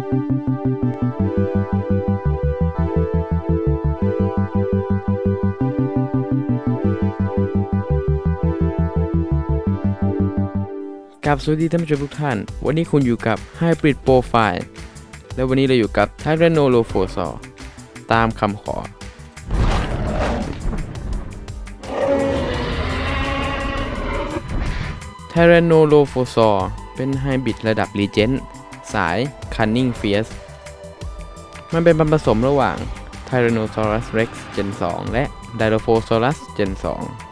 กับสวัสดีท่านผู้ชมทุกท่าน วันนี้คุณอยู่กับ Hybrid Profile และวันนี้เราอยู่กับ t y r a n o l o p h o s a u r ตามคำขอ Tyrannolophosaur เป็นไฮบริดระดับ Legend สาย Cunning Fierce มันเป็นบรรผสมระหว่าง Tyrannosaurus Rex Gen 2 และ Dilophosaurus Gen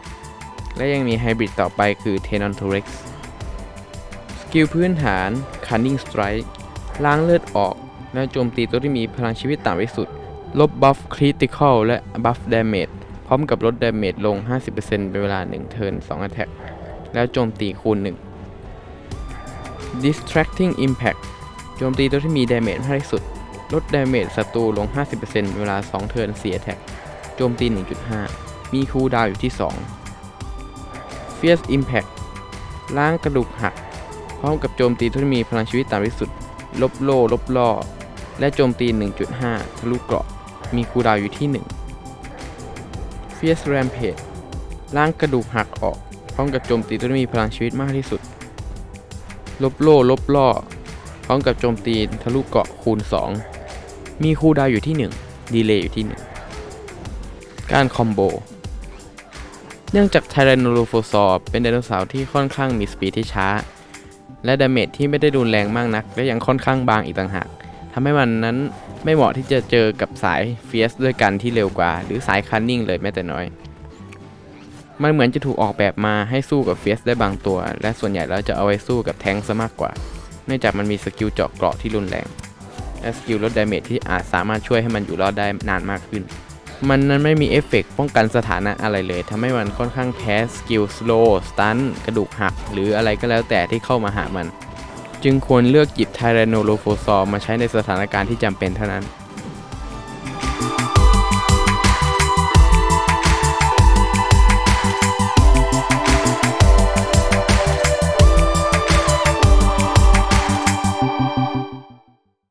2 และยังมีไฮบริดต่อไปคือ Tenontorex สกิลพื้นฐาน Cunning Strike ล้างเลือดออก และโจมตีตัวที่มีพลังชีวิตต่ำที่สุด ลบบัฟคริติคอลและบัฟดาเมจพร้อมกับลดดาเมจลง 50%เป็นเวลา 1 เทิร์น2 Attack แล้วโจมตีคูณ 1 Distracting Impact โจมตีตัวที่มีดาเมจมากที่สุด ลดดาเมจศัตรูลง 50%เวลา 2 เทิร์น4 Attack โจมตี 1.5 มีคูลดาวอยู่ที่ 2 Fierce Impact ล้างกระดูกหัก พร้อมกับโจมตีตัวที่มีพลังชีวิตต่ำที่สุด ลบโล่ลบล่อ และโจมตี 1.5 ทะลุเกราะ มีคูลดาวอยู่ที่ 1 Fierce Rampage ล้างกระดูกหักออก พร้อมกับโจมตีตัวที่มีพลังชีวิตมากที่สุด ลบโล่ลบล่อ ร้อมกับโจมตีทะลุเกาะคูณ 2 มีคูดาวอยู่ที่ 1 ดีเลย์อยู่ที่ 1 การคอมโบ เนื่องจาก Tyrannolophosaur เป็นไดโนเสาร์ที่ค่อนข้างมีสปีดที่ช้า และดาเมจที่ไม่ได้รุนแรงมากนัก และยังค่อนข้างบางอีกต่างหากทำให้มันนั้นไม่เหมาะที่จะเจอกับสายเฟียสด้วยกันที่เร็วกว่า หรือสายคันนิ่งเลยแม้แต่น้อย มันเหมือนจะถูกออกแบบมาให้สู้กับเฟียสได้บางตัว และส่วนใหญ่แล้วจะเอาไว้สู้กับแทงซะมากกว่า นื่องจากมันมีสกิลเจาะเกราะที่รุนแรงและสกิลลดดาเมจที่อาจสามารถช่วยให้มันอยู่รอดได้นานมากขึ้น มันนั้นไม่มีเอฟเฟกต์ป้องกันสถานะอะไรเลยทำให้มันค่อนข้างแพ้สกิลสโลว์สตันกระดูกหัก หรืออะไรก็แล้วแต่ที่เข้ามาหามัน จึงควรเลือกหยิบไทแรโนโรฟอสซอมมาใช้ในสถานการณ์ที่จำเป็นเท่านั้น